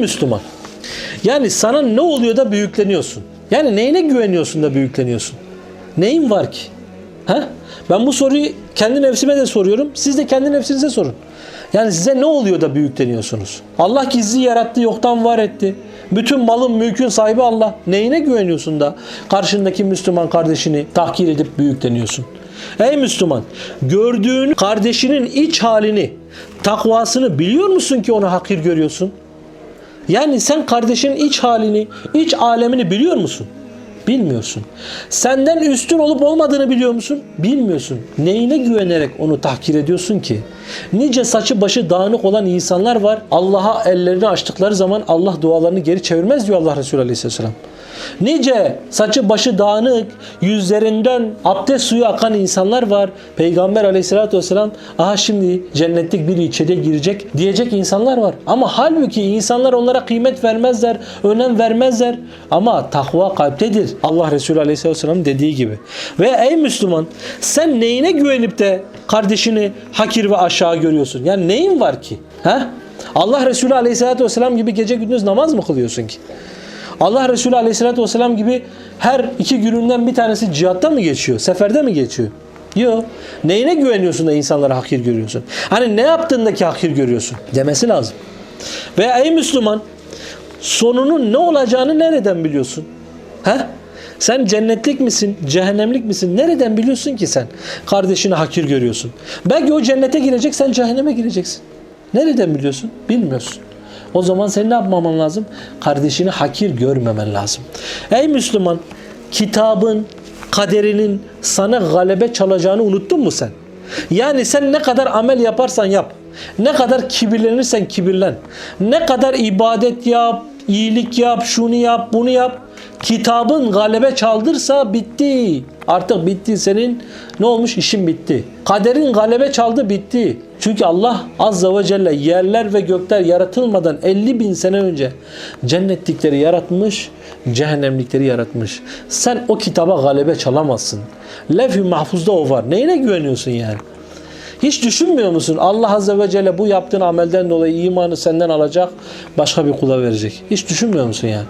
Müslüman. Yani sana ne oluyor da büyükleniyorsun? Yani neyine güveniyorsun da büyükleniyorsun? Neyin var ki? Ha? Ben bu soruyu kendi nefsime de soruyorum. Siz de kendi nefsinize sorun. Yani size ne oluyor da büyükleniyorsunuz? Allah gizli yarattı, yoktan var etti. Bütün malın, mülkün sahibi Allah. Neyine güveniyorsun da karşındaki Müslüman kardeşini tahkir edip büyükleniyorsun? Ey Müslüman, gördüğün kardeşinin iç halini, takvasını biliyor musun ki onu hakir görüyorsun? Yani sen kardeşinin iç halini, iç alemini biliyor musun? Bilmiyorsun. Senden üstün olup olmadığını biliyor musun? Bilmiyorsun. Neyine güvenerek onu tahkir ediyorsun ki? Nice saçı başı dağınık olan insanlar var. Allah'a ellerini açtıkları zaman Allah dualarını geri çevirmez diyor Allah Resulü Aleyhisselam. Nice saçı başı dağınık, yüzlerinden abdest suyu akan insanlar var. Peygamber aleyhissalatü vesselam aha şimdi cennetlik bir içeriye girecek diyecek insanlar var. Ama halbuki insanlar onlara kıymet vermezler, önem vermezler. Ama takva kalptedir. Allah Resulü aleyhissalatü vesselam dediği gibi. Ve ey Müslüman sen neyine güvenip de kardeşini hakir ve aşağı görüyorsun? Yani neyin var ki? Ha? Allah Resulü aleyhissalatü vesselam gibi gece gündüz namaz mı kılıyorsun ki? Allah Resulü Aleyhisselatü Vesselam gibi her iki gününden bir tanesi cihatta mı geçiyor? Seferde mi geçiyor? Yok. Neyine güveniyorsun da insanlara hakir görüyorsun? Hani ne yaptığındaki hakir görüyorsun? Demesi lazım. Ve ey Müslüman sonunun ne olacağını nereden biliyorsun? He? Sen cennetlik misin, cehennemlik misin? Nereden biliyorsun ki sen? Kardeşini hakir görüyorsun. Belki o cennete girecek, sen cehenneme gireceksin. Nereden biliyorsun? Bilmiyorsun. O zaman sen ne yapmaman lazım? Kardeşini hakir görmemen lazım. Ey Müslüman, kitabın, kaderinin sana galebe çalacağını unuttun mu sen? Yani sen ne kadar amel yaparsan yap, ne kadar kibirlenirsen kibirlen, ne kadar ibadet yap, iyilik yap, şunu yap, bunu yap. Kitabın galebe çaldırsa bitti. Artık bitti senin ne olmuş işin bitti. Kaderin galebe çaldı bitti. Çünkü Allah azza ve celle yerler ve gökler yaratılmadan 50 bin sene önce cennetlikleri yaratmış, cehennemlikleri yaratmış. Sen o kitaba galebe çalamazsın. Levh-i mahfuzda o var. Neyine güveniyorsun yani? Hiç düşünmüyor musun? Allah Azze ve Celle bu yaptığın amelden dolayı imanı senden alacak, başka bir kula verecek. Hiç düşünmüyor musun yani?